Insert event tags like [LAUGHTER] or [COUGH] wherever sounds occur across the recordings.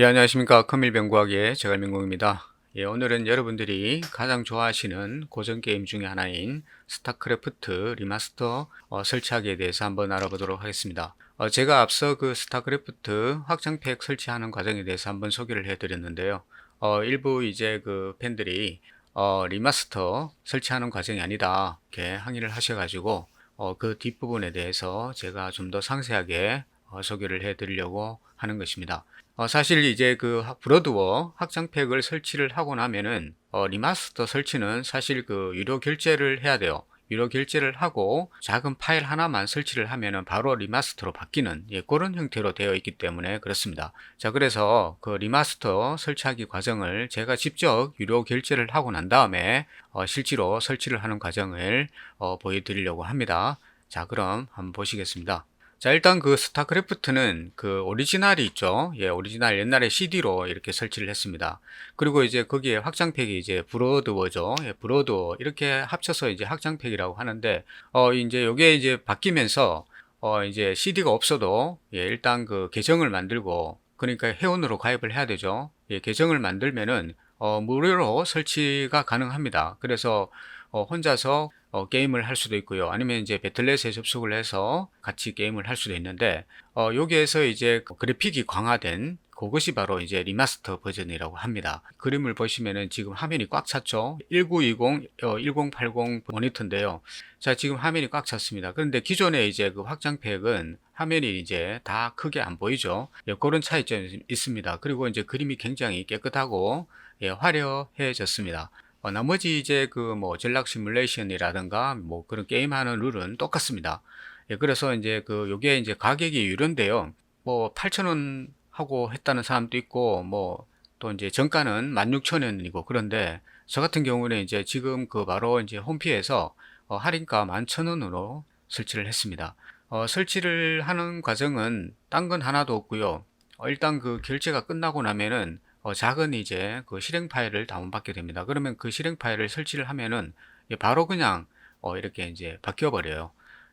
예, 안녕하십니까. 커밀병구학의 제갈민공입니다. 예, 오늘은 여러분들이 가장 좋아하시는 고전 게임 중에 하나인 스타크래프트 리마스터 어, 설치하기에 대해서 한번 알아보도록 하겠습니다. 어, 제가 앞서 그 스타크래프트 확장팩 설치하는 과정에 대해서 한번 소개를 해드렸는데요. 어, 일부 이제 그 팬들이 어, 리마스터 설치하는 과정이 아니다 이렇게 항의를 하셔가지고 어, 그 뒷부분에 대해서 제가 좀 더 상세하게 어, 소개를 해드리려고 하는 것입니다. 어, 사실 이제 그 하- 브로드워 확장팩을 설치를 하고 나면은 어, 리마스터 설치는 사실 그 유료 결제를 해야 돼요. 유료 결제를 하고 작은 파일 하나만 설치를 하면은 바로 리마스터로 바뀌는 예, 그런 형태로 되어 있기 때문에 그렇습니다. 자, 그래서 그 리마스터 설치하기 과정을 제가 직접 유료 결제를 하고 난 다음에 어, 실제로 설치를 하는 과정을 어, 보여드리려고 합니다. 자, 그럼 한번 보시겠습니다. 자, 일단 그 스타크래프트는 그 오리지널이 있죠. 예, 오리지널 옛날에 CD로 이렇게 설치를 했습니다. 그리고 이제 거기에 확장팩이 이제 브로드워죠. 예, 브로드워. 이렇게 합쳐서 이제 확장팩이라고 하는데, 어, 이제 요게 이제 바뀌면서, 어, 이제 CD가 없어도, 예, 일단 그 계정을 만들고, 그러니까 회원으로 가입을 해야 되죠. 예, 계정을 만들면은, 어, 무료로 설치가 가능합니다. 그래서, 어, 혼자서 어, 게임을 할 수도 있고요. 아니면 이제 배틀넷에 접속을 해서 같이 게임을 할 수도 있는데, 어, 여기에서 이제 그래픽이 강화된 그것이 바로 이제 리마스터 버전이라고 합니다. 그림을 보시면은 지금 화면이 꽉 찼죠. 1920, 어, 1080 모니터인데요. 자, 지금 화면이 꽉 찼습니다. 그런데 기존에 이제 그 확장팩은 화면이 이제 다 크게 안 보이죠. 예, 그런 차이점이 있습니다. 그리고 이제 그림이 굉장히 깨끗하고 예, 화려해졌습니다. 어, 나머지 이제 그 뭐 전략 시뮬레이션이라든가 뭐 그런 게임하는 룰은 똑같습니다. 예, 그래서 이제 그 요게 이제 가격이 유료인데요. 뭐 8,000원 하고 했다는 사람도 있고 뭐 또 이제 정가는 16,000원이고 그런데 저 같은 경우는 이제 지금 그 바로 이제 홈피에서 어, 할인가 11,000원으로 설치를 했습니다. 어, 설치를 하는 과정은 딴 건 하나도 없고요. 어, 일단 그 결제가 끝나고 나면은 어, 작은 이제 그 실행 파일을 다운받게 됩니다. 그러면 그 실행 파일을 설치를 하면은 예, 바로 그냥 어, 이렇게 이제 바뀌어 버려요.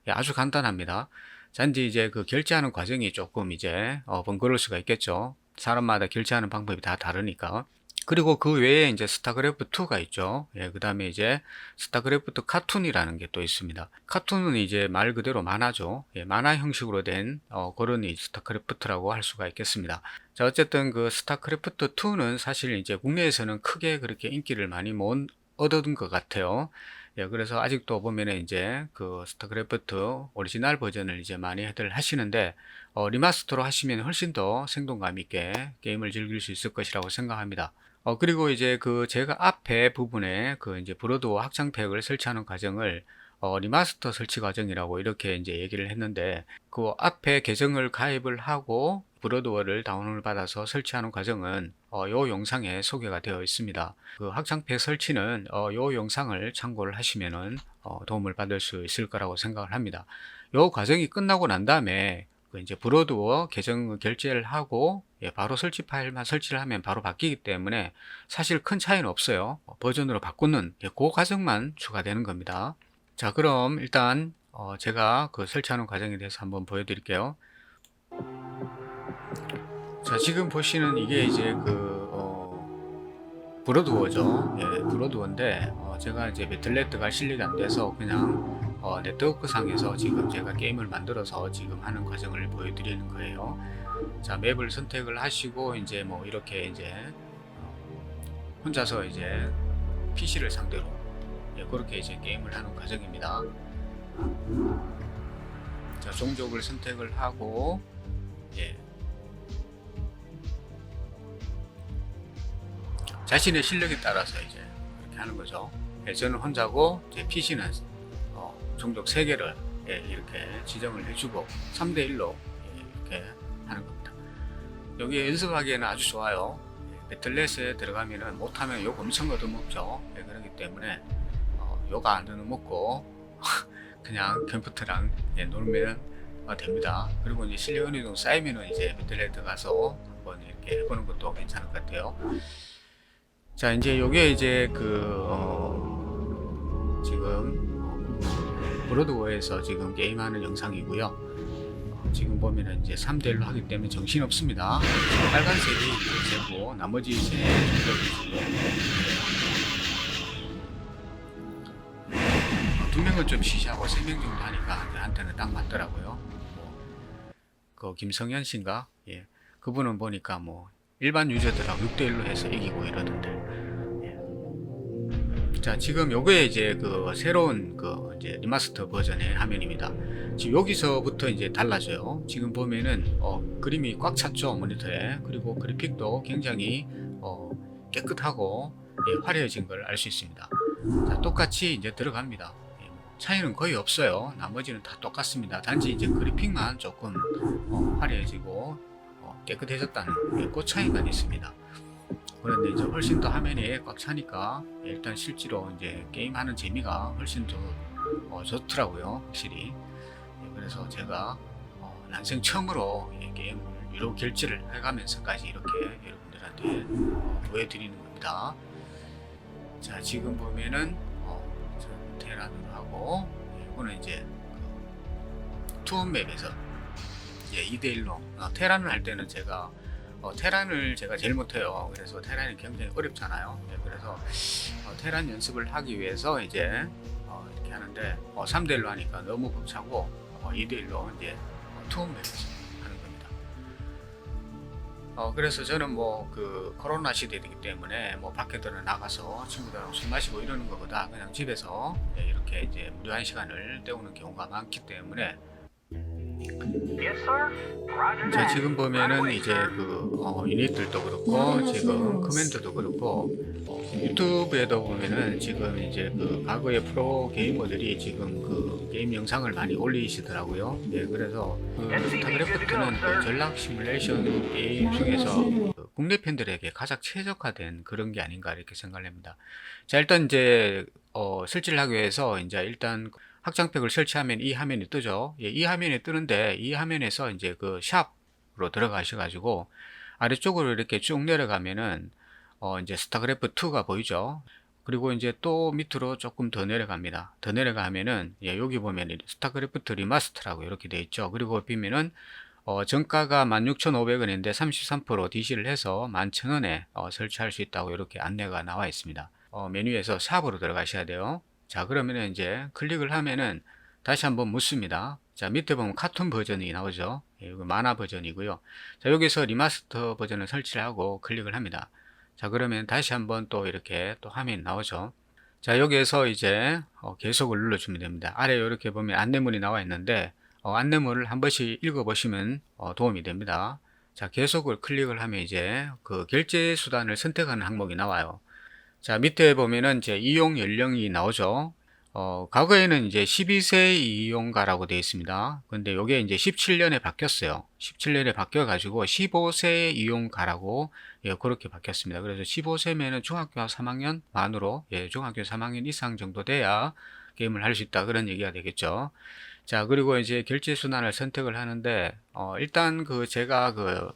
예, 아주 간단합니다. 단지 이제 그 결제하는 과정이 조금 이제 어, 번거로울 수가 있겠죠. 사람마다 결제하는 방법이 다 다르니까. 그리고 그 외에 이제 스타크래프트 2가 있죠. 예, 그 다음에 이제 스타크래프트 카툰이라는 게 또 있습니다. 카툰은 이제 말 그대로 만화죠. 예, 만화 형식으로 된 어, 그런 이 스타크래프트라고 할 수가 있겠습니다. 자, 어쨌든 그 스타크래프트 2는 사실 이제 국내에서는 크게 그렇게 인기를 많이 못 얻은 것 같아요. 예, 그래서 아직도 보면은 이제 그 스타크래프트 오리지널 버전을 이제 많이들 하시는데 어, 리마스터로 하시면 훨씬 더 생동감 있게 게임을 즐길 수 있을 것이라고 생각합니다. 어, 그리고 이제 그 제가 앞에 부분에 그 이제 브로드워 확장팩을 설치하는 과정을 어, 리마스터 설치 과정이라고 이렇게 이제 얘기를 했는데 그 앞에 계정을 가입을 하고 브로드워를 다운을 받아서 설치하는 과정은 어, 요 영상에 소개가 되어 있습니다. 그 확장팩 설치는 어, 요 영상을 참고를 하시면은 어, 도움을 받을 수 있을 거라고 생각을 합니다. 요 과정이 끝나고 난 다음에 그 이제 브로드워 계정 결제를 하고 예, 바로 설치 파일만 설치를 하면 바로 바뀌기 때문에 사실 큰 차이는 없어요. 어, 버전으로 바꾸는 예, 그 과정만 추가되는 겁니다. 자, 그럼 일단 어, 제가 그 설치하는 과정에 대해서 한번 보여드릴게요. 자, 지금 보시는 이게 이제 그 어, 브로드워죠. 예, 브로드워인데 어, 제가 이제 배틀넷가 실력이 안 돼서 그냥 어, 네트워크 상에서 지금 제가 게임을 만들어서 지금 하는 과정을 보여드리는 거예요. 자, 맵을 선택을 하시고 이제 뭐 이렇게 이제 어, 혼자서 이제 PC를 상대로 예, 그렇게 이제 게임을 하는 과정입니다. 자, 종족을 선택을 하고 예. 자신의 실력에 따라서 이제 그렇게 하는 거죠. 예, 저는 혼자고 제 PC는 어, 종족 3개를 예, 이렇게 지정을 해주고 3대1로 예, 이렇게. 여기 연습하기에는 아주 좋아요. 예, 배틀넷에 들어가면은 못하면 욕 엄청 얻어먹죠. 예, 그렇기 때문에 어, 욕안 얻어먹고 [LAUGHS] 그냥 컴퓨터랑 예, 놀면 어, 됩니다. 그리고 이제 실력 어느 정도 쌓이면은 이제 배틀넷 들어가서 한번 이렇게 해보는 것도 괜찮을 것 같아요. 자, 이제 요게 이제 그, 어, 지금, 브로드워에서 지금 게임하는 영상이고요. 어, 지금 보면은 이제 3대 1로 하기 때문에 정신 없습니다. 빨간색이 제고 나머지 세 정도 두 명은 좀 시시하고 세 명 정도 하니까 저한테는 딱 맞더라고요. 뭐, 그 김성현 씨인가? 예. 그분은 보니까 뭐 일반 유저들하고 6대 1로 해서 이기고 이러던데. 예. 자, 지금 요게 이제 그 새로운 그 이제 리마스터 버전의 화면입니다. 지금 여기서부터 이제 달라져요. 지금 보면은 어, 그림이 꽉 찼죠 모니터에. 그리고 그래픽도 굉장히 어, 깨끗하고 예, 화려해진 걸 알 수 있습니다. 자, 똑같이 이제 들어갑니다. 예, 차이는 거의 없어요. 나머지는 다 똑같습니다. 단지 이제 그래픽만 조금 어, 화려해지고 어, 깨끗해졌다는 예, 그 차이가 있습니다. 그런데 이제 훨씬 더 화면이 꽉 차니까 예, 일단 실제로 이제 게임하는 재미가 훨씬 더 어, 좋더라고요, 확실히. 예, 그래서 제가 어, 난생 처음으로 이 게임을 유료 결제를 해가면서까지 이렇게 여러분들한테 어, 보여드리는 겁니다. 자, 지금 보면은 어, 저 테란으로 하고 예, 이거는 이제 그 투원 맵에서 예, 2대1로 어, 테란을 할 때는 제가 어, 테란을 제가 제일 못해요. 그래서 테란이 굉장히 어렵잖아요. 예, 그래서 어, 테란 연습을 하기 위해서 이제 어, 이렇게 하는데 어, 3대1로 하니까 너무 벅차고 어, 2대1로 이제 어, 투원 맵에서 하는 겁니다. 어, 그래서 저는 뭐 그 코로나 시대이기 때문에 뭐 밖에 들어 나가서 친구들하고 술 마시고 이러는 것보다 그냥 집에서 예, 이렇게 이제 무료한 시간을 때우는 경우가 많기 때문에 자. 지금 보면은 이제. 그 어, 유닛들도 그렇고 지금 커맨드도 그렇고 어, 유튜브에도 보면은 지금 이제 그 과거의 프로 게이머들이 지금 그 게임 영상을 많이 올리시더라고요. 예, 그래서 그 스타크래프트는 그 전략 시뮬레이션 게임 중에서 그 국내 팬들에게 가장 최적화된 그런 게 아닌가 이렇게 생각을 합니다. 자 일단 이제 어, 설치를 하기 위해서 이제 일단 확장팩을 설치하면 이 화면이 뜨죠. 예, 이 화면이 뜨는데 이 화면에서 이제 그 샵으로 들어가셔가지고 아래쪽으로 이렇게 쭉 내려가면은 어 이제 스타크래프트 2가 보이죠. 그리고 이제 또 밑으로 조금 더 내려갑니다. 더 내려가면은 예, 여기 보면 스타크래프트 리마스터라고 이렇게 돼 있죠. 그리고 보면은 어, 정가가 16,500원인데 33% DC를 해서 11,000원에 어, 설치할 수 있다고 이렇게 안내가 나와 있습니다. 어, 메뉴에서 샵으로 들어가셔야 돼요. 자, 그러면 이제 클릭을 하면은 다시 한번 묻습니다. 자, 밑에 보면 카툰 버전이 나오죠. 예, 이거 만화 버전이고요. 자, 여기서 리마스터 버전을 설치를 하고 클릭을 합니다. 자, 그러면 다시 한번 또 이렇게 또 화면이 나오죠. 자, 여기에서 이제 어, 계속을 눌러주면 됩니다. 아래 이렇게 보면 안내문이 나와 있는데 어, 안내문을 한 번씩 읽어보시면 어, 도움이 됩니다. 자, 계속을 클릭을 하면 이제 그 결제 수단을 선택하는 항목이 나와요. 자, 밑에 보면은 이제 이용 연령이 나오죠. 어, 과거에는 이제 12세 이용가라고 되어 있습니다. 근데 이게 이제 17년에 바뀌었어요. 17년에 바뀌어가지고 15세 이용가라고 예, 그렇게 바뀌었습니다. 그래서 15세면은 중학교 3학년 만으로 예, 중학교 3학년 이상 정도 돼야 게임을 할 수 있다 그런 얘기가 되겠죠. 자, 그리고 이제 결제 순환을 선택을 하는데 어, 일단 그 제가 그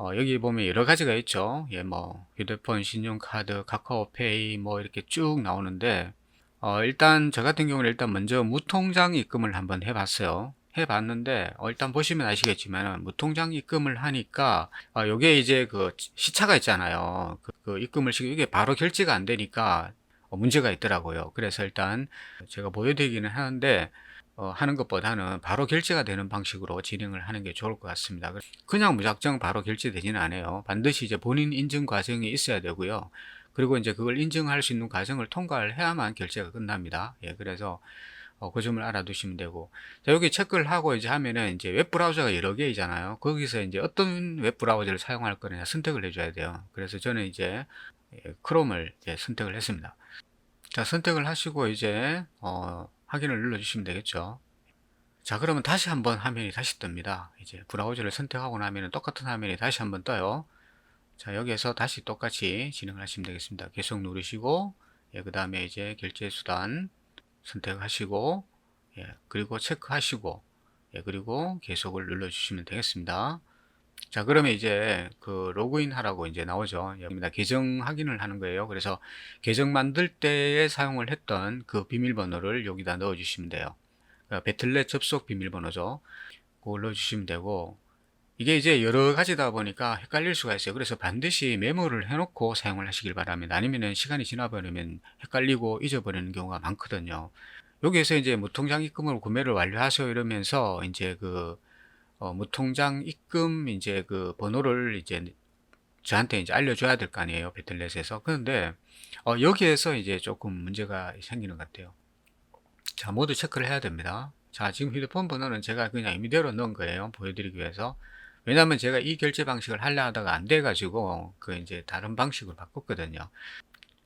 어, 여기 보면 여러 가지가 있죠. 예, 뭐 휴대폰, 신용카드, 카카오페이 뭐 이렇게 쭉 나오는데 어, 일단 저 같은 경우는 일단 먼저 무통장 입금을 한번 해봤어요. 해봤는데 어, 일단 보시면 아시겠지만 무통장 입금을 하니까 어, 요게 이제 그 시차가 있잖아요. 그, 그 입금을 시키 이게 바로 결제가 안 되니까 어, 문제가 있더라고요. 그래서 일단 제가 보여드리기는 하는데 어, 하는 것보다는 바로 결제가 되는 방식으로 진행을 하는 게 좋을 것 같습니다. 그냥 무작정 바로 결제되지는 않아요. 반드시 이제 본인 인증 과정이 있어야 되고요. 그리고 이제 그걸 인증할 수 있는 과정을 통과를 해야만 결제가 끝납니다. 예, 그래서 어, 그 점을 알아두시면 되고. 자, 여기 체크를 하고 이제 하면은 이제 웹 브라우저가 여러 개이잖아요. 거기서 이제 어떤 웹 브라우저를 사용할 거냐 선택을 해줘야 돼요. 그래서 저는 이제 예, 크롬을 이제 선택을 했습니다. 자, 선택을 하시고 이제 어, 확인을 눌러주시면 되겠죠. 자, 그러면 다시 한번 화면이 다시 뜹니다. 이제 브라우저를 선택하고 나면 똑같은 화면이 다시 한번 떠요. 자, 여기에서 다시 똑같이 진행을 하시면 되겠습니다. 계속 누르시고, 예, 그 다음에 이제 결제 수단 선택하시고, 예, 그리고 체크하시고, 예, 그리고 계속을 눌러주시면 되겠습니다. 자, 그러면 이제 그 로그인 하라고 이제 나오죠. 여기입니다. 계정 확인을 하는 거예요. 그래서 계정 만들 때에 사용을 했던 그 비밀번호를 여기다 넣어 주시면 돼요. 어, 배틀넷 접속 비밀번호죠. 그걸 넣어 주시면 되고 이게 이제 여러 가지다 보니까 헷갈릴 수가 있어요. 그래서 반드시 메모를 해놓고 사용을 하시길 바랍니다. 아니면은 시간이 지나버리면 헷갈리고 잊어버리는 경우가 많거든요. 여기에서 이제 무통장 입금을 구매를 완료하세요 이러면서 이제 그 어, 무통장 입금 이제 그 번호를 이제 저한테 이제 알려줘야 될 거 아니에요 배틀넷에서 그런데 어, 여기에서 이제 조금 문제가 생기는 것 같아요. 자 모두 체크를 해야 됩니다. 자 지금 휴대폰 번호는 제가 그냥 임의대로 넣은 거예요 보여드리기 위해서 왜냐하면 제가 이 결제 방식을 하려 하다가 안 돼 가지고 그 이제 다른 방식으로 바꿨거든요.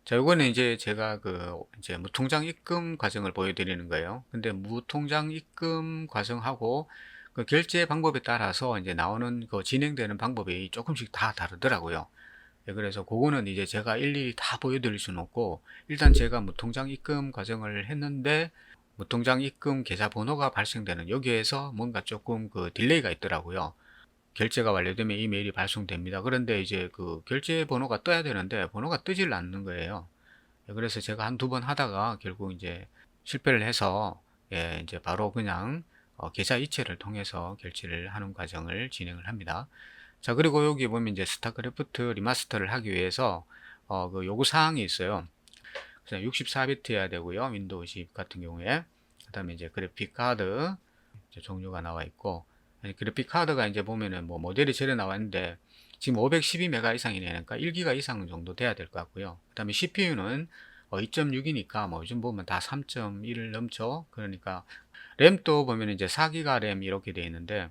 자, 요거는 이제 제가 그 이제 무통장 입금 과정을 보여드리는 거예요. 근데 무통장 입금 과정하고 그 결제 방법에 따라서 이제 나오는 그 진행되는 방법이 조금씩 다 다르더라고요. 예, 그래서 그거는 이제 제가 일일이 다 보여드릴 수는 없고 일단 제가 무통장 입금 과정을 했는데 무통장 입금 계좌 번호가 발생되는 여기에서 뭔가 조금 그 딜레이가 있더라고요. 결제가 완료되면 이메일이 발송됩니다. 그런데 이제 그 결제 번호가 떠야 되는데 번호가 뜨질 않는 거예요. 예, 그래서 제가 한 두 번 하다가 결국 이제 실패를 해서 예, 이제 바로 그냥 어, 계좌 이체를 통해서 결제를 하는 과정을 진행을 합니다. 자, 그리고 여기 보면 이제 스타크래프트 리마스터를 하기 위해서 어, 그 요구 사항이 있어요. 그래서 64비트여야 되고요. 윈도우 10 같은 경우에. 그 다음에 이제 그래픽 카드 종류가 나와 있고 그래픽 카드가 이제 보면은 뭐 모델이 저래 나왔는데 지금 512메가 이상이네. 그러니까 1기가 이상 정도 돼야 될 것 같고요. 그 다음에 CPU는 어, 2.6이니까 뭐 요즘 보면 다 3.1을 넘죠. 그러니까 램도 보면 이제 4기가 램 이렇게 되어 있는데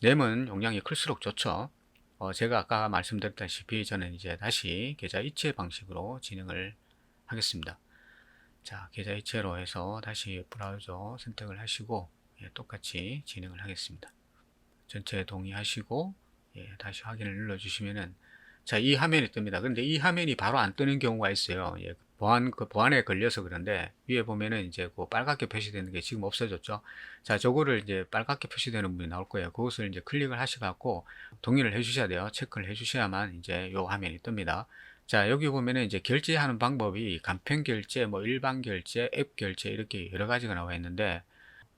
램은 용량이 클수록 좋죠. 어, 제가 아까 말씀드렸다시피 저는 이제 다시 계좌 이체 방식으로 진행을 하겠습니다. 자, 계좌 이체로 해서 다시 브라우저 선택을 하시고 예, 똑같이 진행을 하겠습니다. 전체 동의하시고 예, 다시 확인을 눌러주시면은 자, 이 화면이 뜹니다. 근데 이 화면이 바로 안 뜨는 경우가 있어요. 예, 보안, 그 보안에 걸려서 그런데 위에 보면은 이제 그 빨갛게 표시되는 게 지금 없어졌죠. 자, 저거를 이제 빨갛게 표시되는 분이 나올 거예요. 그것을 이제 클릭을 하셔갖고 동의를 해주셔야 돼요. 체크를 해주셔야만 이제 요 화면이 뜹니다. 자, 여기 보면은 이제 결제하는 방법이 간편 결제, 뭐 일반 결제, 앱 결제 이렇게 여러 가지가 나와 있는데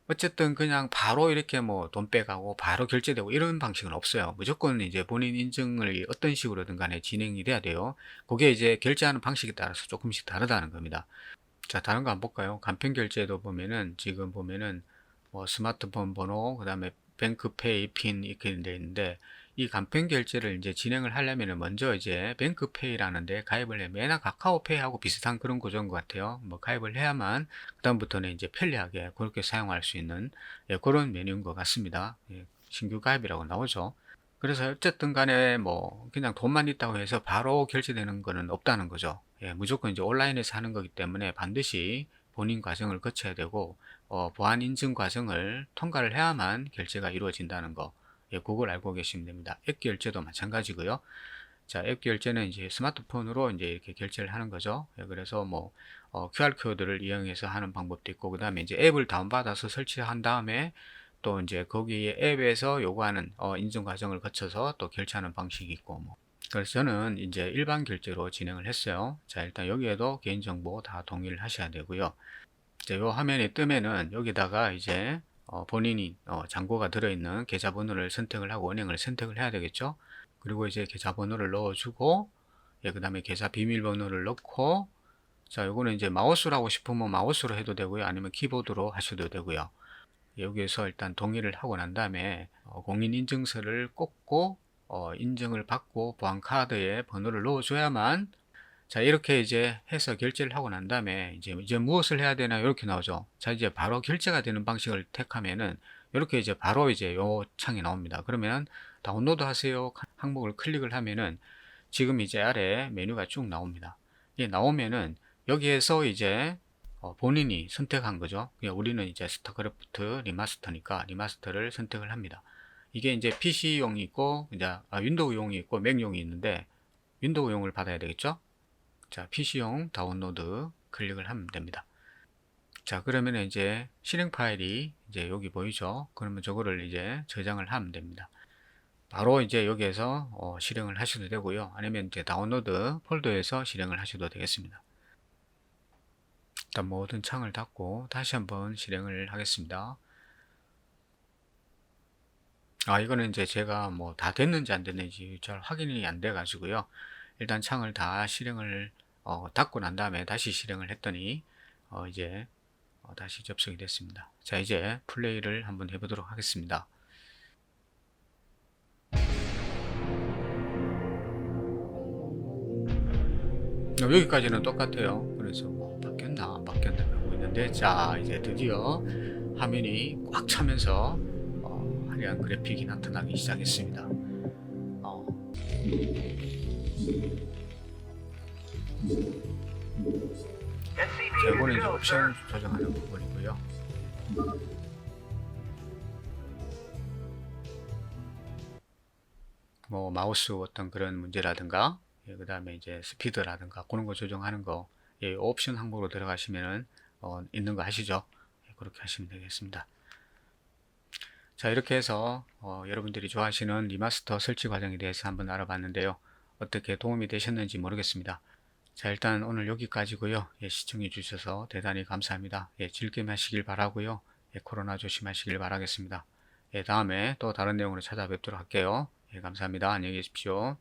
어쨌든 그냥 바로 이렇게 뭐 돈 빼가고 바로 결제되고 이런 방식은 없어요. 무조건 이제 본인 인증을 어떤 식으로든 간에 진행이 돼야 돼요. 그게 이제 결제하는 방식에 따라서 조금씩 다르다는 겁니다. 자, 다른 거 한번 볼까요? 간편 결제도 보면은 지금 보면은 뭐 스마트폰 번호, 그 다음에 뱅크페이 핀 이렇게 되어 있는데 이 간편 결제를 이제 진행을 하려면은 먼저 이제 뱅크페이라는 데 가입을 하면 예나 카카오페이하고 비슷한 그런 구조인 것 같아요. 뭐 가입을 해야만 그다음부터는 이제 편리하게 그렇게 사용할 수 있는 예, 그런 메뉴인 것 같습니다. 예, 신규 가입이라고 나오죠. 그래서 어쨌든 간에 뭐 그냥 돈만 있다고 해서 바로 결제되는 거는 없다는 거죠. 예, 무조건 이제 온라인에서 하는 거기 때문에 반드시 본인 과정을 거쳐야 되고 어, 보안 인증 과정을 통과를 해야만 결제가 이루어진다는 거. 예, 그걸 알고 계시면 됩니다. 앱 결제도 마찬가지고요. 자, 앱 결제는 이제 스마트폰으로 이제 이렇게 결제를 하는 거죠. 예, 그래서 뭐 어, QR 코드를 이용해서 하는 방법도 있고, 그 다음에 이제 앱을 다운받아서 설치한 다음에 또 이제 거기에 앱에서 요구하는 어, 인증 과정을 거쳐서 또 결제하는 방식이 있고, 뭐. 그래서 저는 이제 일반 결제로 진행을 했어요. 자, 일단 여기에도 개인정보 다 동의를 하셔야 되고요. 이제 요 화면에 뜨면은 여기다가 이제 어, 본인이 어, 잔고가 들어있는 계좌번호를 선택을 하고 은행을 선택을 해야 되겠죠. 그리고 이제 계좌번호를 넣어주고, 예, 그 다음에 계좌 비밀번호를 넣고, 자, 요거는 이제 마우스로 하고 싶으면 마우스로 해도 되고요. 아니면 키보드로 하셔도 되고요. 여기에서 일단 동의를 하고 난 다음에 어, 공인인증서를 꽂고 어, 인증을 받고 보안카드에 번호를 넣어줘야만 자 이렇게 이제 해서 결제를 하고 난 다음에 이제 이제 무엇을 해야 되나 이렇게 나오죠. 자 이제 바로 결제가 되는 방식을 택하면은 이렇게 이제 바로 이제 요 창이 나옵니다. 그러면 다운로드 하세요 항목을 클릭을 하면은 지금 이제 아래 메뉴가 쭉 나옵니다. 이게 나오면은 여기에서 이제 어, 본인이 선택한 거죠. 그냥 우리는 이제 스타크래프트 리마스터니까 리마스터를 선택을 합니다. 이게 이제 PC용이 있고 이제 아, 윈도우용이 있고 맥용이 있는데 윈도우용을 받아야 되겠죠. 자, PC용 다운로드 클릭을 하면 됩니다. 자, 그러면 이제 실행 파일이 이제 여기 보이죠? 그러면 저거를 이제 저장을 하면 됩니다. 바로 이제 여기에서 어, 실행을 하셔도 되고요. 아니면 이제 다운로드 폴더에서 실행을 하셔도 되겠습니다. 일단 모든 창을 닫고 다시 한번 실행을 하겠습니다. 아, 이거는 이제 제가 뭐 다 됐는지 안 됐는지 잘 확인이 안 돼 가지고요. 일단 창을 다 실행을 어, 닫고 난 다음에 다시 실행을 했더니 어, 이제 어, 다시 접속이 됐습니다. 자, 이제 플레이를 한번 해보도록 하겠습니다. 어, 여기까지는 똑같아요. 그래서 뭐 바뀌었나 안 바뀌었나 하고 있는데 자 이제 드디어 화면이 꽉 차면서 어, 화려한 그래픽이 나타나기 시작했습니다. 어, 자, 이거는 이제. 옵션 조정하는 부분이고요. 뭐 마우스 어떤 그런 문제라든가 그 다음에 이제 스피드라든가 그런 거 조정하는 거 예, 옵션 항목으로 들어가시면은 어, 있는 거 아시죠? 예, 그렇게 하시면 되겠습니다. 자 이렇게 해서 어, 여러분들이 좋아하시는 리마스터 설치 과정에 대해서 한번 알아봤는데요. 어떻게 도움이 되셨는지 모르겠습니다. 자 일단 오늘 여기까지고요. 예, 시청해 주셔서 대단히 감사합니다. 예, 즐겨 하시길 바라고요. 예, 코로나 조심하시길 바라겠습니다. 예, 다음에 또 다른 내용으로 찾아뵙도록 할게요. 예, 감사합니다. 안녕히 계십시오.